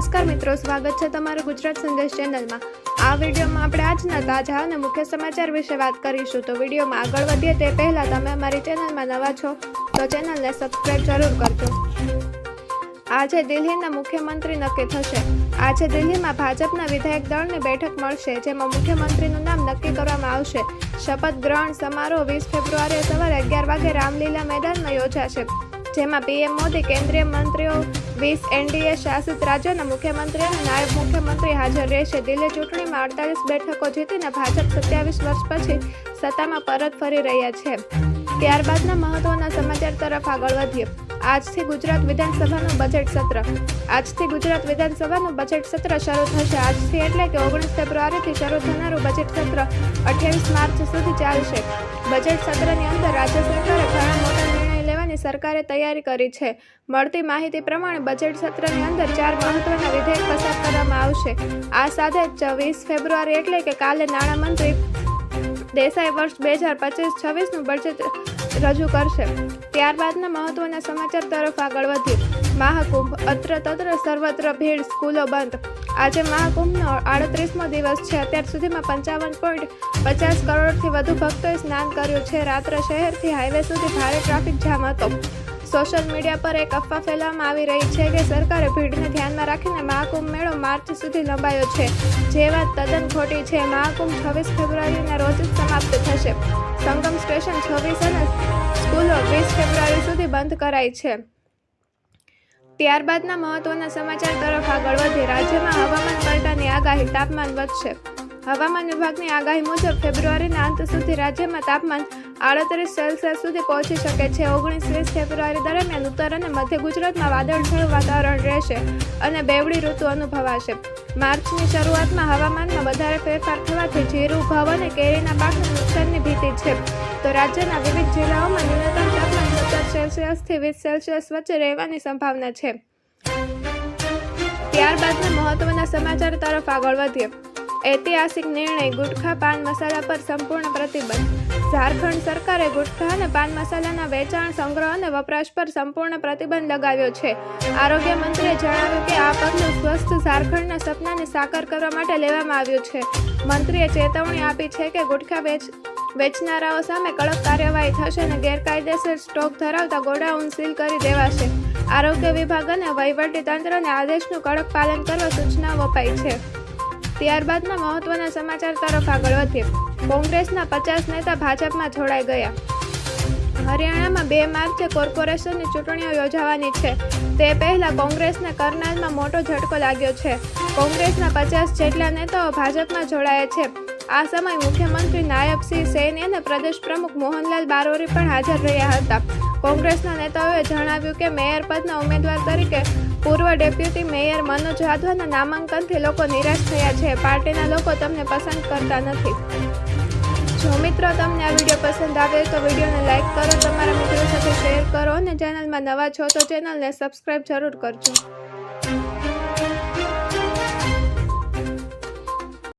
નમસ્કાર મિત્રો, સ્વાગત છે તમારું ગુજરાત સંદેશ ચેનલમાં. આ વિડીયોમાં આપણે આજના તાજા અને મુખ્ય સમાચાર વિશે વાત કરીશું. તો વિડીયોમાં આગળ વધીએ તે પહેલાં તમે અમારી ચેનલમાં નવા છો, તો ચેનલને સબસ્ક્રાઈબ જરૂર કરજો. આજે દિલ્હીના મુખ્યમંત્રી નક્કી થશે. આજે દિલ્હીમાં ભાજપના વિધાયક દળની બેઠક મળશે, જેમાં મુખ્યમંત્રીનું નામ નક્કી કરવામાં આવશે. શપથ ગ્રહણ સમારોહ વીસ ફેબ્રુઆરીએ સવારે અગિયાર વાગે રામલીલા મેદાનમાં યોજાશે. જેમાં પીએમ મોદી, કેન્દ્રીય મંત્રીઓ, વીસ એનડીએ શાસિત રાજ્યોના મુખ્યમંત્રી અને નાયબ મુખ્યમંત્રી હાજર રહેશે. દિલ્હી ચૂંટણીમાં અડતાલીસ બેઠકો જીતીને ભાજપ સત્યાવીસ વર્ષ પછી સત્તામાં પરત ફરી રહ્યા છે. ત્યારબાદના મહત્વના સમાચાર તરફ આગળ વધીએ. આજથી ગુજરાત વિધાનસભાનું બજેટ સત્ર. આજથી ગુજરાત વિધાનસભાનું બજેટ સત્ર શરૂ થશે. આજથી એટલે કે ઓગણીસ ફેબ્રુઆરીથી શરૂ થનારું બજેટ સત્ર અઠ્યાવીસ માર્ચ સુધી ચાલશે. બજેટ સત્રની અંદર રાજ્ય સરકારે ઘણા મોટા સરકારે તૈયારી કરી છે. મળતી માહિતી પ્રમાણે બજેટ સત્રની અંદર ચાર મહત્વના વિધેયક પસાર કરવામાં આવશે. આ સાથે જ ફેબ્રુઆરી એટલે કે કાલે નાણામંત્રી દેસાઈ વર્ષ બે હજાર પચીસ છવ્વીસનું બજેટ રજૂ કરશે. ત્યારબાદના મહત્વના સમાચાર તરફ આગળ વધ્યું મહાકુંભ અત્ર તત્ર સર્વત્ર ભીડ, સ્કૂલો બંધ. આજે મહાકુંભનો આડત્રીસમો દિવસ છે. અત્યાર સુધીમાં પંચાવન પોઈન્ટ પચાસ કરોડથી વધુ ભક્તોએ સ્નાન કર્યું છે. રાત્રે શહેરથી હાઈવે સુધી ભારે ટ્રાફિક જામ હતો. સોશિયલ મીડિયા પર એક અફવા ફેલાવવામાં આવી રહી છે કે સરકારે ભીડને ધ્યાનમાં રાખીને મહાકુંભ મેળો માર્ચ સુધી લંબાયો છે. જે વાત તદ્દન ખોટી છે. મહાકુંભ છવ્વીસ ફેબ્રુઆરીના રોજ જ સમાપ્ત થશે. સંગમ સ્ટેશન છવ્વીસ અને સ્કૂલો વીસ ફેબ્રુઆરી સુધી બંધ કરાઈ છે. ત્યારબાદના મહત્વના સમાચાર તરફ આગળ વધી રાજ્યમાં હવામાન પલટાની આગાહી તાપમાન વધશે. હવામાન વિભાગની આગાહી મુજબ ફેબ્રુઆરીના અંત સુધી રાજ્યમાં તાપમાન આડત્રીસ સેલ્સિયસ સુધી પહોંચી શકે છે. ઓગણીસ વીસ ફેબ્રુઆરી દરમિયાન ઉત્તર અને મધ્ય ગુજરાતમાં વાદળછાયું વાતાવરણ રહેશે અને બેવડી ઋતુ અનુભવાશે. માર્ચની શરૂઆતમાં હવામાનમાં વધારે ફેરફાર થવાથી જીરું ઘઉં અને કેરીના પાકને નુકસાનની ભીતિ છે. તો રાજ્યના વિવિધ જિલ્લાઓમાં ન્યૂનતમ તાપમાન સત્તર સેલ્સિયસથી વીસ સેલ્સિયસ વચ્ચે રહેવાની સંભાવના છે. ત્યારબાદના મહત્વના સમાચાર તરફ આગળ વધીએ. ઐતિહાસિક નિર્ણય ગુટખા પાન મસાલા પર સંપૂર્ણ પ્રતિબંધ. ઝારખંડ સરકારે ગુટખા અને પાન મસાલાના વેચાણ સંગ્રહ અને વપરાશ પર સંપૂર્ણ પ્રતિબંધ લગાવ્યો છે. આરોગ્ય મંત્રીએ જણાવ્યું કે આ પગલું સ્વસ્થ ઝારખંડના સપનાને સાકાર કરવા માટે લેવામાં આવ્યું છે. મંત્રીએ ચેતવણી આપી છે કે ગુટખા વેચ, વેચનારાઓ સામે કડક કાર્યવાહી થશે અને ગેરકાયદેસર સ્ટોક ધરાવતા ગોડાઉન સીલ કરી દેવાશે. આરોગ્ય વિભાગ અને વહીવટી તંત્રને આદેશનું કડક પાલન કરવા સૂચનાઓ અપાઈ છે. ત્યારબાદના મહત્વના સમાચાર તરફ આગળ વધીએ. કોંગ્રેસના પચાસ નેતા ભાજપમાં જોડાઈ ગયા. હરિયાણામાં બે માર્ચે કોર્પોરેશનની ચૂંટણીઓ યોજાવાની છે. તે પહેલા કોંગ્રેસને કરનાલમાં મોટો ઝટકો લાગ્યો છે. કોંગ્રેસના પચાસ જેટલા નેતાઓ ભાજપમાં જોડાયા છે. આ સમય મુખ્યમંત્રી નાયબસિંહ સૈની અને પ્રદેશ પ્રમુખ મોહનલાલ બારોરી પણ હાજર રહ્યા હતા. કોંગ્રેસના નેતાઓએ જણાવ્યું કે મેયર પદના ઉમેદવાર તરીકે પૂર્વ ડેપ્યુટી મેયર મનોજ જાધવના નામાંકનથી લોકો નિરાશ થયા છે. પાર્ટીના લોકો તમને પસંદ કરતા નથી. જો મિત્રો તમને આ વીડિયો પસંદ આવે તો વિડીયોને લાઇક કરો, તમારા મિત્રો સાથે શેર કરો અને ચેનલમાં નવા છો તો ચેનલને સબસ્ક્રાઈબ જરૂર કરજો.